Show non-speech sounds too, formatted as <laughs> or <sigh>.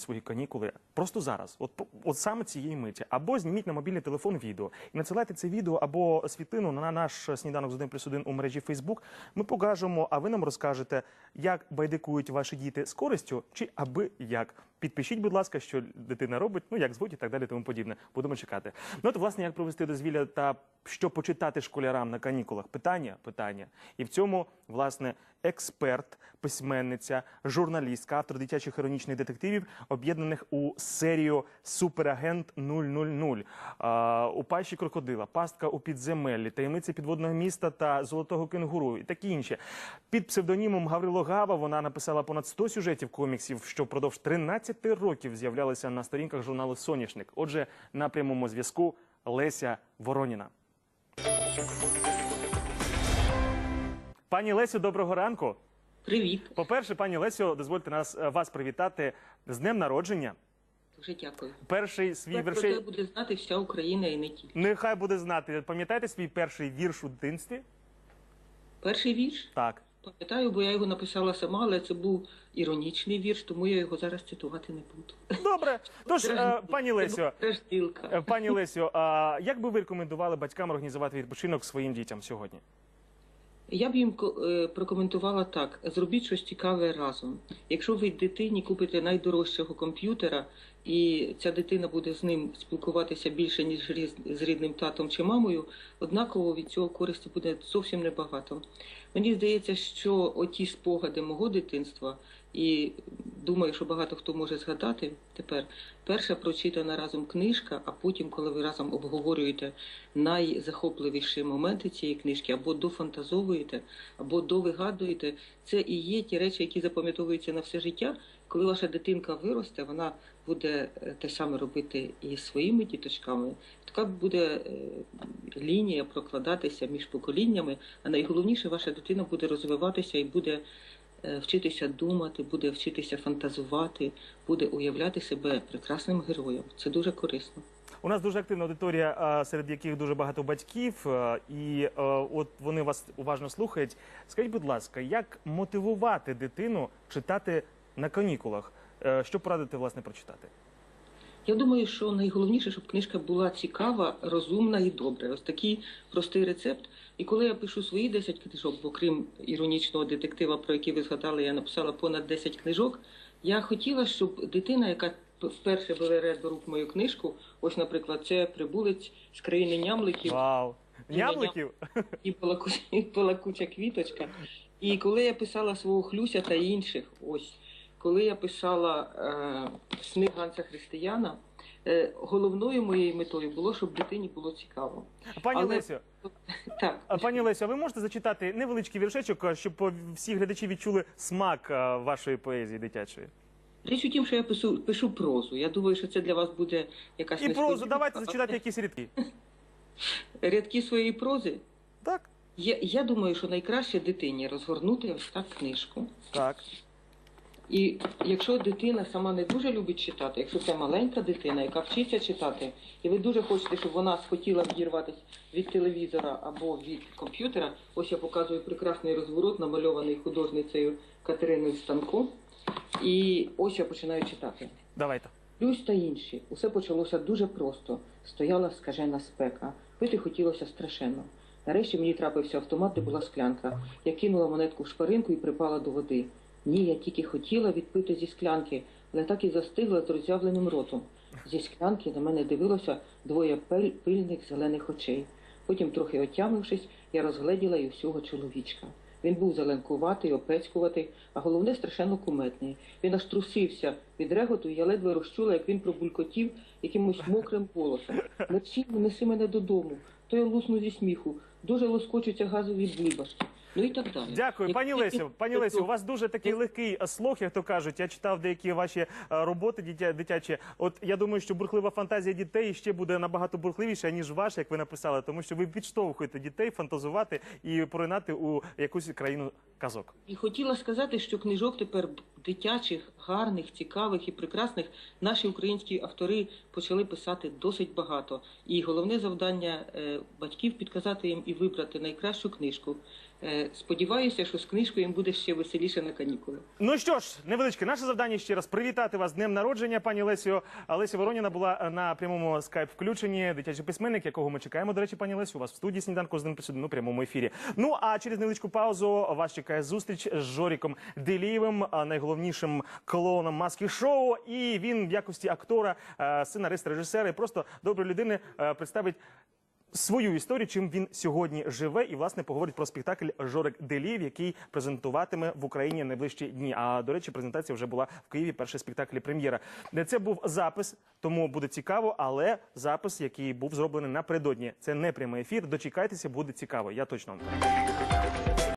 свої канікули просто зараз, от, от саме цієї миті, або зніміть на мобільний телефон відео і надсилайте це відео або світлину на наш сніданок з 1 плюс 1 у мережі Фейсбук. Ми покажемо, а ви нам розкажете, як байдикують ваші діти з користю чи аби як. Підпишіть, будь ласка, що дитина робить, ну як звуть і так далі, тому подібне. Будемо чекати. Ну от власне, як провести дозвілля та що почитати школярам на канікулах? Питання, питання. І в цьому власне експерт, письменниця, журналістка, автор дитячих іронічних детективів, об'єднаних у серію Суперагент 000. А, у пащі крокодила, пастка у підземеллі, таємниці підводного міста та золотого кенгуру і такі інші. Під псевдонімом Гаврило Гава вона написала понад 100 сюжетів коміксів, що впродовж 13 років з'являлися на сторінках журналу Соняшник. Отже, на прямому зв'язку Леся Вороніна. Пані Лесю, доброго ранку. Привіт, По-перше, пані Лесю, дозвольте нас е, вас привітати з днем народження. дуже дякую. Перший свій верший це буде знати вся Україна і не тільки. нехай буде знати. Пам'ятаєте свій перший вірш у дитинстві? Перший вірш Так. Пам'ятаю, бо я його написала сама, але це був іронічний вірш, тому я його зараз цитувати не буду. Добре. Тож, е, пані Лесю, е, пані Лесю, а як би ви рекомендували батькам організувати відпочинок своїм дітям сьогодні? Я б їм е, прокоментувала так: зробіть щось цікаве разом. Якщо ви дитині купите найдорожчого комп'ютера, і ця дитина буде з ним спілкуватися більше, ніж з рідним татом чи мамою, однаково від цього користі буде зовсім небагато. Мені здається, що оті спогади мого дитинства, і думаю, що багато хто може згадати тепер. Перша прочитана разом книжка, а потім, коли ви разом обговорюєте найзахопливіші моменти цієї книжки, або дофантазовуєте, або довигадуєте, це і є ті речі, які запам'ятовуються на все життя. Коли ваша дитинка виросте, вона буде е, те саме робити і своїми діточками. Така буде е, лінія прокладатися між поколіннями. А найголовніше, ваша дитина буде розвиватися і буде е, вчитися думати, буде вчитися фантазувати, буде уявляти себе прекрасним героєм. Це дуже корисно. У нас дуже активна аудиторія, серед яких дуже багато батьків, і от вони вас уважно слухають. Скажіть, будь ласка, як мотивувати дитину читати на канікулах? Е, Що порадити власне прочитати? Я думаю, що найголовніше, щоб книжка була цікава, розумна і добра. Ось такий простий рецепт. І коли я пишу свої 10 книжок, бо крім іронічного детектива, про який ви згадали, я написала понад 10 книжок. Я хотіла, щоб дитина, яка вперше бере до рук мою книжку, ось, наприклад, це прибулець з країни нямликів Вау! Нямликів? і балакуча квіточка. І коли я писала свого Хлюся та інших, ось коли я писала е, сни Ганса Християна, е, головною моєю метою було, щоб дитині було цікаво. Пані Але- Лесю, <laughs> Так, а, пані Лесю, а ви можете зачитати невеличкий віршечок, щоб е, всі глядачі відчули смак е, вашої поезії дитячої? річ у тім, що я пишу, пишу прозу. Я думаю, що це для вас буде якась І прозу, давайте зачитати якісь рядки. <laughs> рядки своєї прози. Так, Я, я думаю, що найкраще дитині розгорнути ось так книжку. так. І якщо дитина сама не дуже любить читати, якщо це маленька дитина, яка вчиться читати, і ви дуже хочете, щоб вона схотіла відірватися від телевізора або від комп'ютера, ось я показую прекрасний розворот, намальований художницею Катериною Станко. І ось я починаю читати. Давайте. Плюс та інші. Усе почалося дуже просто. Стояла скажена спека. Пити хотілося страшенно. Нарешті мені трапився автомат, де була склянка. Я кинула монетку в шпаринку і припала до води. Ні, я тільки хотіла відпити зі склянки, але так і застигла з роззявленим ротом. Зі склянки на мене дивилося двоє пиль- пильних зелених очей. Потім, трохи отямившись, я розгледіла і всього чоловічка. Він був зеленкуватий, опецькуватий, а головне страшенно куметний. Він аж трусився від реготу, і я ледве розчула, як він пробулькотів якимось <laughs> мокрим голосом. Мерсі, неси мене додому. То я лусну зі сміху. Дуже лоскочуться газові блібашки. Ну і так далі. Дякую, пані Лесю. Пані Лесю, у вас дуже такий легкий е, слог, як то кажуть. Я читав деякі ваші е, роботи дитя- дитячі. От я думаю, що бурхлива фантазія дітей ще буде набагато бурхливіша, ніж ваша, як ви написали, тому що ви підштовхуєте дітей фантазувати і поринати у якусь країну казок. І хотіла сказати, що книжок тепер дитячих, гарних, цікавих і прекрасних наші українські автори почали писати досить багато. І головне завдання е, батьків підказати їм і вибрати найкращу книжку, Сподіваюся, що з книжкою їм буде ще веселіше на канікули. Ну що ж, невеличке наше завдання ще раз привітати вас з днем народження, пані Лесю. А Леся Вороніна була на прямому скайп включенні дитячий письменник, якого ми чекаємо. До речі, пані Лесю, у вас в студії сніданку з 1 плюс 1 у прямому ефірі. Ну а через невеличку паузу вас чекає зустріч з Жоріком Делієвим, найголовнішим клоуном маски шоу. І він в якості актора, е, сценариста, режисера і просто доброї людини е, представить свою історію, чим він сьогодні живе, і власне поговорить про спектакль Жорик Делів, який презентуватиме в Україні найближчі дні. А до речі, презентація вже була в Києві. Перший спектакль прем'єра. Це був запис, тому буде цікаво, але запис, який був зроблений напередодні. Це не прямий ефір. Дочекайтеся, буде цікаво. Я точно вам кажу.